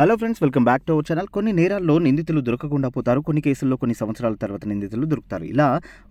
Hello friends welcome back to our channel కొన్ని నేరాల్లో నిందితులు దొరకకుండా పోతారు కొన్ని కేసుల్లో కొన్ని సంవత్సరాల తర్వాత నిందితులు దొరుకుతారు. ఇలా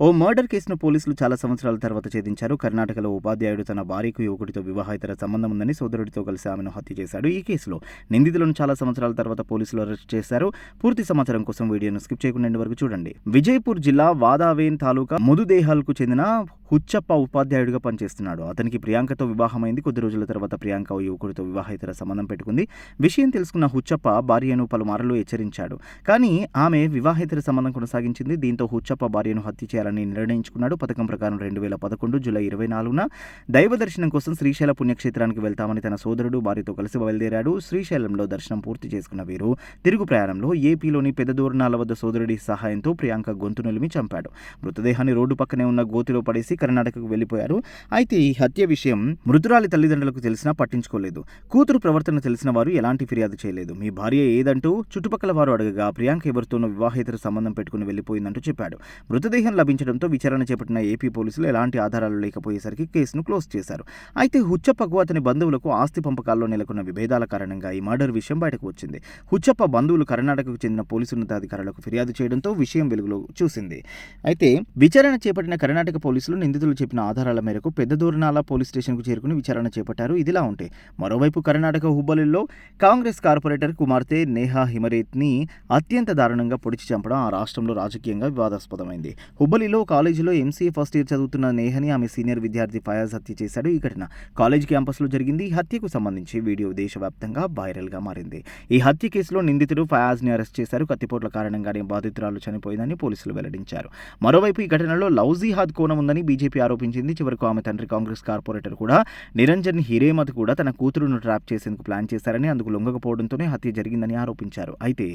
ఓ మర్డర్ కేసును పోలీసులు చాలా సంవత్సరాల తర్వాత ఛేదించారు. కర్ణాటకలో ఉపాధ్యాయుడు తన భార్యకు యువకుడితో వివాహేతర సంబంధం ఉందని సోదరుడితో కలిసి ఆమెను హత్య చేశాడు. ఈ కేసులో నిందితులను చాలా సంవత్సరాల తర్వాత పోలీసులు అరెస్ట్ చేశారు. పూర్తి సమాచారం కోసం వీడియోను స్కిప్ చేయకుండా వరకు చూడండి. విజయపూర్ జిల్లా వాదావేన్ తాలూకా ముదుదేహాల్కు చెందిన హుచ్చప్ప ఉపాధ్యాయుడిగా పనిచేస్తున్నాడు. అతనికి ప్రియాంకతో వివాహమైంది. కొద్ది రోజుల తర్వాత ప్రియాంక ఓ యువకుడితో వివాహేతర సంబంధం పెట్టుకుంది. విషయం తెలుసుకున్న హుచ్చప్ప భార్యను పలుమార్లు హెచ్చరించాడు. కానీ ఆమె వివాహేతర సంబంధం కొనసాగించింది. దీంతో హుచ్చప్ప భార్యను హత్య చేయాలని నిర్ణయించుకున్నాడు. పథకం ప్రకారం రెండు వేల పదకొండు జూలై ఇరవై నాలుగున దైవ దర్శనం కోసం శ్రీశైల పుణ్యక్షేత్రానికి వెళ్తామని తన సోదరుడు భార్యతో కలిసి బయలుదేరాడు. శ్రీశైలంలో దర్శనం పూర్తి చేసుకున్న వీరు తిరుగు ప్రయాణంలో ఏపీలోని పెద్ద దూరణాల వద్ద సోదరుడి సహాయంతో ప్రియాంక గొంతు నులిమి చంపాడు. మృతదేహాన్ని రోడ్డు పక్కనే ఉన్న గోతిలో పడేసి కర్ణాటకకు వెళ్ళిపోయారు అయితే ఈ హత్య విషయం మృతురాలి తల్లిదండ్రులకు తెలిసినా పట్టించుకోలేదు. కూతురు ప్రవర్తన తెలిసిన వారు ఎలాంటి ఫిర్యాదు చేయలేదు. మీ భార్య ఏదంటూ చుట్టుపక్కల వారు అడగగా ప్రియాంక ఎవరితోనో వివాహేతర సంబంధం పెట్టుకుని వెళ్ళిపోయిందంటూ చెప్పాడు. మృతదేహం లభించడంతో విచారణ చేపట్టిన ఏపీ పోలీసులు ఎలాంటి ఆధారాలు లేకపోయేసరికి కేసును క్లోజ్ చేశారు. అయితే హుచ్చప్పకు అతని బంధువులకు ఆస్తి పంపకాల్లో నెలకొన్న విభేదాల కారణంగా ఈ మర్డర్ విషయం బయటకు వచ్చింది. హుచ్చప్ప బంధువులు కర్ణాటకకు చెందిన పోలీసున్నతాధికారులకు ఫిర్యాదు చేయడంతో విషయం వెలుగులో చూసింది. అయితే విచారణ చేపట్టిన కర్ణాటక పోలీసులు నిందితులు చెప్పిన ఆధారాల మేరకు పెద్ద దూరణాల పోలీస్ స్టేషన్కు చేరుకుని విచారణ చేపట్టారు. ఇదిలా ఉంటే మరోవైపు కర్ణాటక హుబ్బలిలో కాంగ్రెస్ కార్పొరేటర్ కుమార్తె నేహా హిమరేత్ని అత్యంత దారుణంగా పొడిచి చంపడం ఆ రాష్ట్రంలో రాజకీయంగా వివాదాస్పదమైంది. హుబ్బలిలో కాలేజీలో ఎంసీఏ ఫస్ట్ ఇయర్ చదువుతున్న నేహని ఆమె సీనియర్ విద్యార్థి ఫయాజ్ హత్య చేశాడు. ఈ ఘటన కాలేజ్ క్యాంపస్లో జరిగింది. ఈ హత్యకు సంబంధించి వీడియో దేశవ్యాప్తంగా వైరల్గా మారింది. ఈ హత్య కేసులో నిందితుడు ఫయాజ్ని అరెస్ట్ చేశారు. కత్తిపోట్ల కారణంగానే బాధితురాలు చనిపోయిందని పోలీసులు వెల్లడించారు. మరోవైపు ఈ ఘటనలో లవ్ జిహాద్ కోణం ఉందని బీజేపీ ఆరోపించింది. చివరకు ఆమె తండ్రి కాంగ్రెస్ కార్పొరేటర్ కూడా నిరంజన్ హిరేమత్ కూడా తన కూతురును ట్రాప్ చేసేందుకు ప్లాన్ చేశారని అందుకు లొంగకపోవడంతోనే హత్య జరిగిందని ఆరోపించారు. అయితే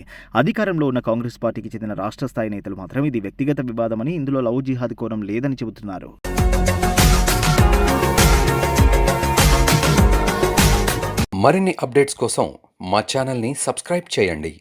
అధికారంలో ఉన్న కాంగ్రెస్ పార్టీకి చెందిన రాష్ట్ర స్థాయి నేతలు మాత్రం ఇది వ్యక్తిగత వివాదమని ఇందులో లవ్ జిహాద్ కోణం లేదని చెబుతున్నారు. మరిన్ని అప్డేట్స్ కోసం మా ఛానల్ని సబ్స్క్రైబ్ చేయండి.